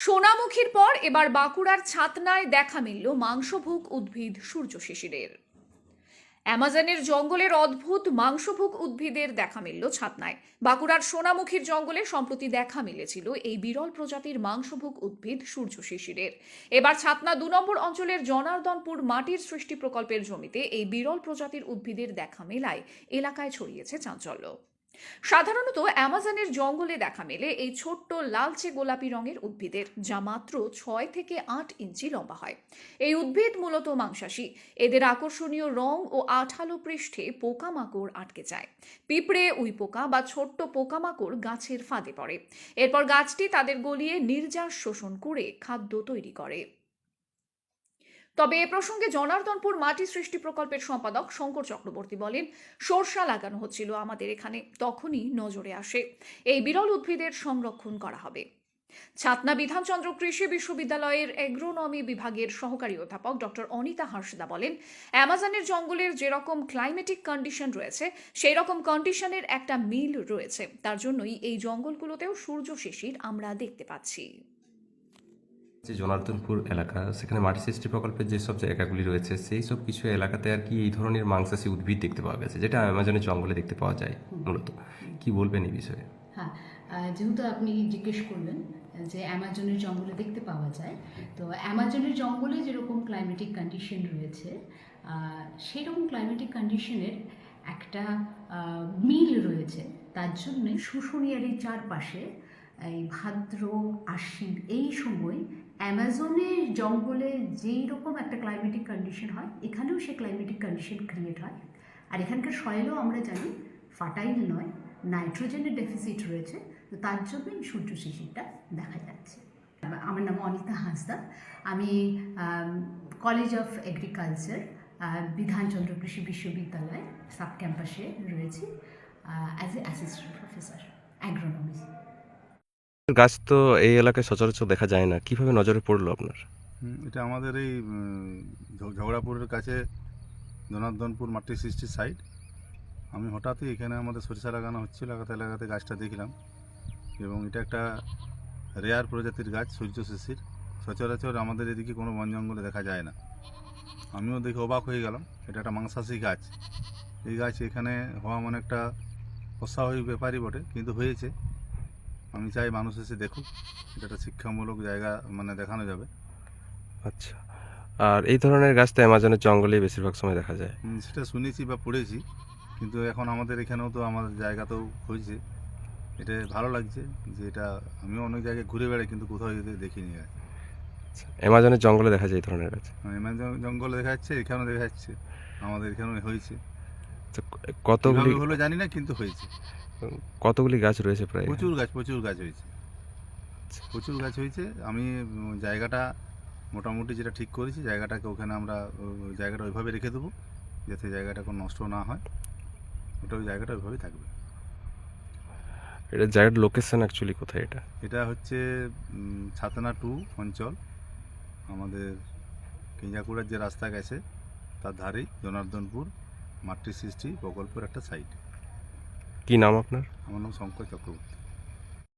সোনামুখীর পর এবার বাঁকুড়ার ছাতনায় দেখা মিলল মাংসভোগ উদ্ভিদ সূর্য শিশিরের। অ্যামাজনের জঙ্গলের অদ্ভুত মাংসভোগ উদ্ভিদের দেখা মিলল ছাতনায়। বাঁকুড়ার সোনামুখীর জঙ্গলে সম্প্রতি দেখা মিলেছিল এই বিরল প্রজাতির মাংসভোগ উদ্ভিদ সূর্য শিশিরের। এবার ছাতনা দু নম্বর অঞ্চলের জনার্দনপুর মাটির সৃষ্টি প্রকল্পের জমিতে এই বিরল প্রজাতির উদ্ভিদের দেখা মেলায় এলাকায় ছড়িয়েছে চাঞ্চল্য। সাধারণত অ্যামাজনের জঙ্গলে দেখা মেলে এই ছোট্ট লালচে গোলাপি রঙের উদ্ভিদের, যা মাত্র ছয় থেকে আট ইঞ্চি লম্বা হয়। এই উদ্ভিদ মূলত মাংসাশী। এদের আকর্ষণীয় রং ও আঠালো পৃষ্ঠে পোকামাকড় আটকে যায়। পিঁপড়ে উই পোকা বা ছোট্ট পোকামাকড় গাছের ফাঁদে পড়ে। এরপর গাছটি তাদের গলিয়ে নির্যাস শোষণ করে খাদ্য তৈরি করে। তবে এ প্রসঙ্গে জনার্দনপুর মাটি সৃষ্টি প্রকল্পের সম্পাদক শঙ্কর চক্রবর্তী বলেন, সরষা লাগানো হচ্ছিল আমাদের এখানে, তখনই নজরে আসে। এই বিরল উদ্ভিদের সংরক্ষণ করা হবে। ছাতনা বিধানচন্দ্র কৃষি বিশ্ববিদ্যালয়ের এগ্রোনমি বিভাগের সহকারী অধ্যাপক ডক্টর অনিতা হাসদা বলেন, অ্যামাজনের জঙ্গলের যেরকম ক্লাইমেটিক কন্ডিশন রয়েছে সেই রকম কন্ডিশনের একটা মিল রয়েছে। তার জন্যই এই জঙ্গলগুলোতেও সূর্য শিশির আমরা দেখতে পাচ্ছি। যে জনার্দনপুর এলাকা সেখানে মাটি সৃষ্টি প্রকল্পের যেসব জায়গাগুলি রয়েছে সেই সব কিছু এলাকাতে আর কি এই ধরনের মাংসাশী উদ্ভিদ দেখতে পাওয়া গেছে যেটা অ্যামাজনের জঙ্গলে দেখতে পাওয়া যায় মূলত। কি বলবেন এই বিষয়ে? হ্যাঁ যেহেতু আপনি জিজ্ঞেস করলেন যে অ্যামাজনের জঙ্গলে দেখতে পাওয়া যায় তো অ্যামাজনের জঙ্গলে যেরকম ক্লাইমেটিক কন্ডিশন রয়েছে আহ, সেই রকম ক্লাইমেটিক কন্ডিশনের একটা মিল রয়েছে। তার জন্যে শুশুনিয়ার এই চারপাশে এই ভাদ্র আশ্বিন এই সময় অ্যামাজনের জঙ্গলে যেই রকম একটা ক্লাইমেটিক কন্ডিশন হয়, এখানেও সেই ক্লাইমেটিক কন্ডিশন ক্রিয়েট হয়। আর এখানকার সয়েলও আমরা জানি ফার্টাইল নয় নাইট্রোজেনের ডেফিসিট রয়েছে, তো তার জন্যই সূর্য শিশিরটা দেখা যাচ্ছে। আমার নাম অনিতা হাঁসদা। আমি কলেজ অফ এগ্রিকালচার বিধানচন্দ্র কৃষি বিশ্ববিদ্যালয় সাব ক্যাম্পাসে রয়েছি as a assistant professor agronomy গাছ তো এই এলাকায় সচরাচর দেখা যায় না। কীভাবে নজরে পড়ল আপনার? এটা আমাদের এই ঝগড়াপুরের কাছে জনার্দনপুর মাটি সৃষ্টির সাইড আমি হঠাৎই এখানে আমাদের সরিষা লাগানো হচ্ছিল লাগাতে লাগাতে গাছটা দেখলাম এবং এটা একটা রেয়ার প্রজাতির গাছ, সূর্য শিশির। সচরাচর আমাদের এদিকে কোনো বন জঙ্গলে দেখা যায় না। আমিও দেখে অবাক হয়ে গেলাম, এটা একটা মাংসাশী গাছ। এই গাছ এখানে হওয়া মানে একটা অস্বাভাবিক ব্যাপারই বটে, কিন্তু হয়েছে। আমি চাই মানুষ এসে দেখুক এটা একটা শিক্ষামূলক জায়গা মানে দেখানো যাবে। আচ্ছা। আর এই ধরনের গাছ তো অ্যামাজনের জঙ্গলে বেশিরভাগ সময় দেখা যায়। হুম, সেটা শুনেছি বা পড়েছি কিন্তু এখন আমাদের এখানেও তো আমাদের জায়গাতেও হয়েছে। এটা ভালো লাগছে যে এটা আমিও অনেক জায়গায় ঘুরে বেড়াই কিন্তু কোথাও এদের দেখিনি আর। আচ্ছা, অ্যামাজনের জঙ্গলে দেখা যায় এই ধরনের গাছ? এমন জঙ্গলে দেখা যাচ্ছে এখানেও দেখা যাচ্ছে। আমাদের এখানেও হয়েছে। তো কতগুলি কীভাবে হলো জানি না কিন্তু হয়েছে। কতগুলি গাছ রয়েছে প্রায় প্রচুর গাছ প্রচুর গাছ হয়েছে। প্রচুর গাছ হয়েছে। আমি জায়গাটা মোটামুটি যেটা ঠিক করেছি জায়গাটাকে ওখানে আমরা জায়গাটা ওইভাবে রেখে দেবো যাতে জায়গাটা কোনো নষ্ট না হয়। ওটা ওই জায়গাটা ওইভাবেই থাকবে। এটা জায়গার লোকেশন অ্যাকচুয়ালি কোথায় এটা? এটা হচ্ছে ছাতনা টু অঞ্চল। আমাদের কিঞ্জাকুড়ার যে রাস্তা গেছে তার ধারেই জনার্দনপুর মাতৃ সৃষ্টি প্রকল্পের একটা সাইট কি নাম আপনার? আমার নাম শঙ্কর চক্রবর্তী।